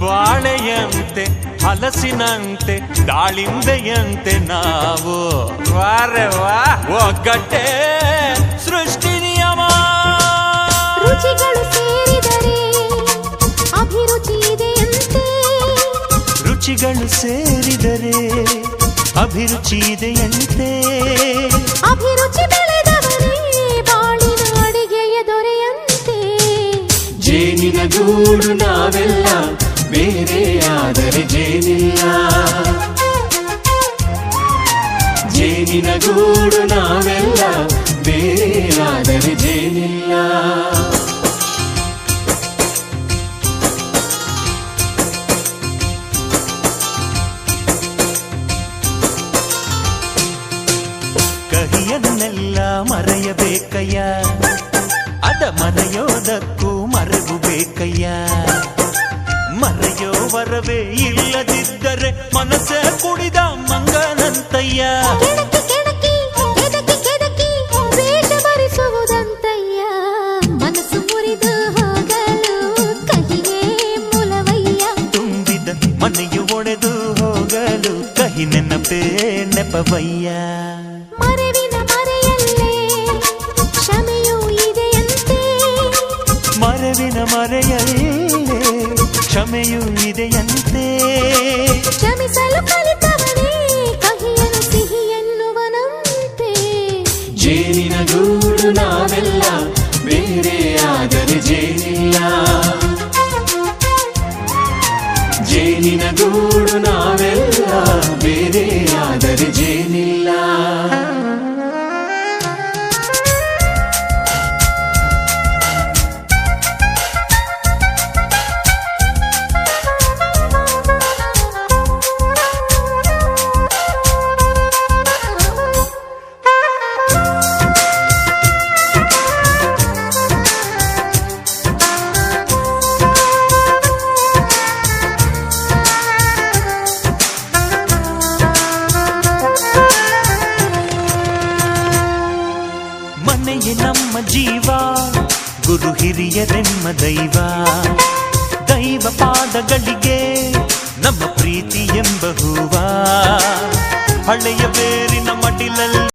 ಬಾಳೆಯಂತೆ ಹಲಸಿನಂತೆ ದಾಳಿಂಬೆಯಂತೆ ನಾವು. ವಾರೆ ವಾ. ಒಗ್ಗಟ್ಟೆ ಸೃಷ್ಟಿ ನಿಯಮ ರುಚಿಗಳು ಸೇರಿದರೆ ಅಭಿರುಚಿ ಇದೆಯಂತೆ. ರುಚಿಗಳು ಸೇರಿದರೆ ಅಭಿರುಚಿ ಇದೆಯಂತೆ. ಅಭಿರುಚಿ ಬೆಳೆದವರೇ ಬಾಳಿನ ಅಡಿಗೆಯ ದೊರೆಯಂತೆ. ಜೇನಿನ ಗೂಡು ನಾವೆಲ್ಲ ಬೇರೆಯಾದರೆ ಜೇನಿಲ್ಲ ಜೇನಿನ ಗೂಡು ನಾವೆಲ್ಲ ಬೇರೆಯಾದರೆ ಜೇನಿಲ್ಲ ಕಹಿಯನ್ನೆಲ್ಲ ಮರೆಯಬೇಕಯ್ಯ. ಅದ ಮನೆಯೋದಕ್ಕೂ ತುಂಬಿದ ಮನೆಯು ಒಡೆದು ಹೋಗಲು ಕಹಿ ನೆನಪೇ ನೆಪವಯ್ಯ ಮರೆವಿನ ಮರೆಯಲ್ಲೇ ಕ್ಷಮೆಯೂ ಇದೆಯಂತೆ ಮರವಿನ ಮರೆಯಲ್ಲೇ ಕ್ಷಮೆಯೂ ಇದೆಯಂತೆ ಕ್ಷಮಿಸಲು ಕಲಿತವನೇ ಜೇನಿನ ಗೂಡು ನಾವೆಲ್ಲ ಬೇರೆಯಾದರೆ ಜೇನಿಲ್ಲ. ಜೇನಿನ ಗೂಡು ನಾವೆಲ್ಲ ಬೇರೆ ಆದರೆ ಜೇನಿಲ್ಲ. ಜೀವ ಗುರು ಹಿರಿಯರೆಮ್ಮ ದೈವ. ದೈವ ಪಾದಗಳಿಗೆ ನಮ್ಮ ಪ್ರೀತಿ ಎಂಬ ಹೂವ. ಹಳೆಯ ಬೇರಿನ ಮಡಿಲಲ್ಲಿ